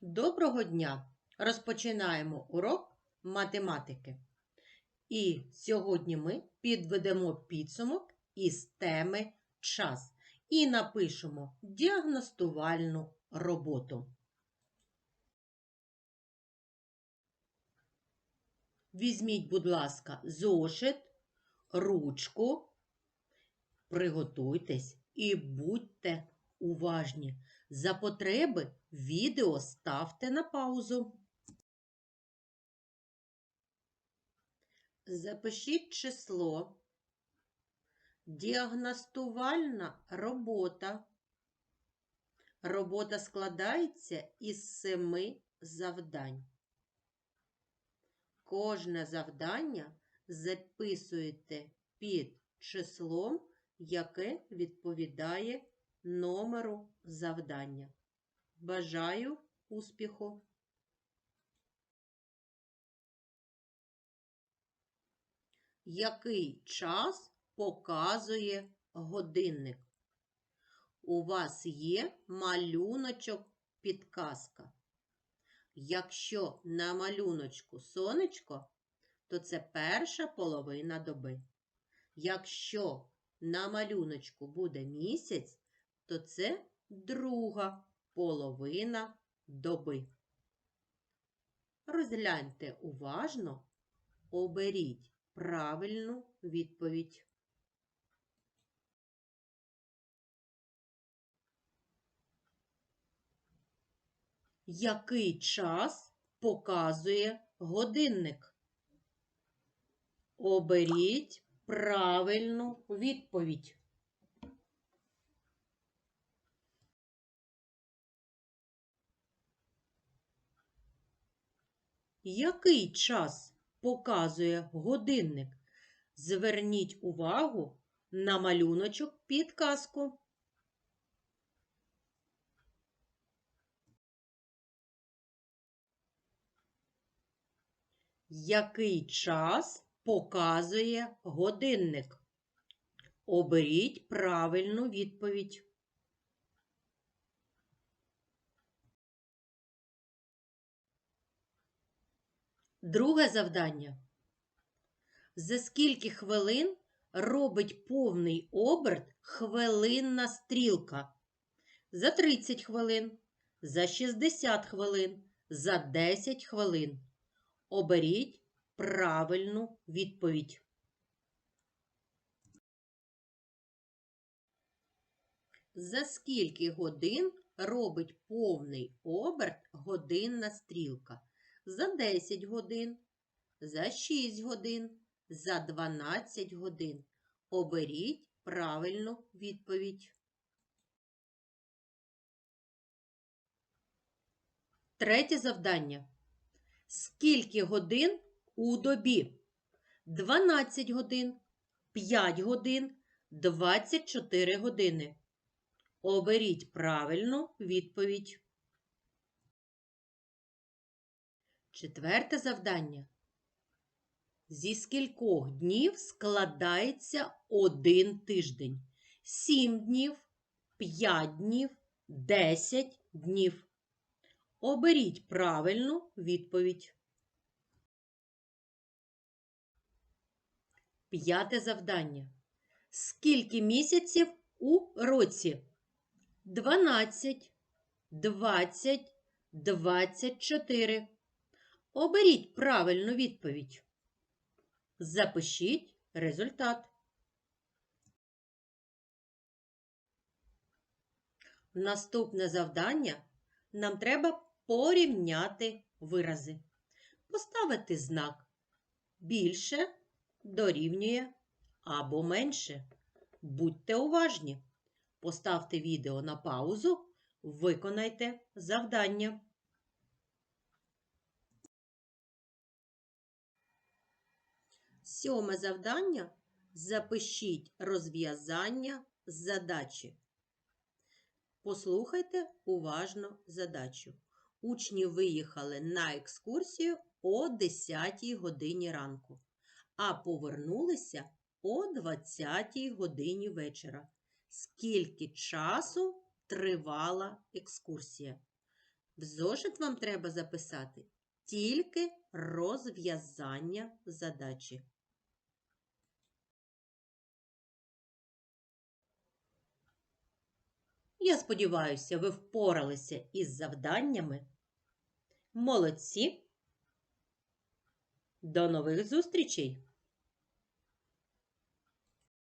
Доброго дня! Розпочинаємо урок математики. І сьогодні ми підведемо підсумок із теми час і напишемо діагностувальну роботу. Візьміть, будь ласка, зошит, ручку, приготуйтесь і будьте уважні. За потреби відео ставте на паузу. Запишіть число. Діагностувальна робота. Робота складається із семи завдань. Кожне завдання записуєте під числом, яке відповідає номеру завдання. Бажаю успіху! Який час показує годинник? У вас є малюночок підказка. Якщо на малюночку сонечко, то це перша половина доби. Якщо на малюночку буде місяць, то це друга половина доби. Розгляньте уважно, оберіть правильну відповідь. Який час показує годинник? Оберіть правильну відповідь. Який час показує годинник? Зверніть увагу на малюночок підказку. Який час показує годинник? Оберіть правильну відповідь. Друге завдання. За скільки хвилин робить повний оберт хвилинна стрілка? За 30 хвилин, за 60 хвилин, за 10 хвилин. Оберіть правильну відповідь. За скільки годин робить повний оберт годинна стрілка? За 10 годин, за 6 годин, за 12 годин. Оберіть правильну відповідь. Третє завдання. Скільки годин у добі? 12 годин, 5 годин, 24 години. Оберіть правильну відповідь. Четверте завдання. Зі скількох днів складається один тиждень? 7 днів, 5 днів, 10 днів. Оберіть правильну відповідь. П'яте завдання. Скільки місяців у році? 12, 20, 24. Оберіть правильну відповідь. Запишіть результат. Наступне завдання нам треба порівняти вирази. Поставити знак більше дорівнює або менше. Будьте уважні. Поставте відео на паузу, виконайте завдання. Сьоме завдання. Запишіть розв'язання задачі. Послухайте уважно задачу. Учні виїхали на екскурсію о 10 годині ранку, а повернулися о 20 годині вечора. Скільки часу тривала екскурсія? В зошит вам треба записати тільки розв'язання задачі. Я сподіваюся, ви впоралися із завданнями. Молодці! До нових зустрічей!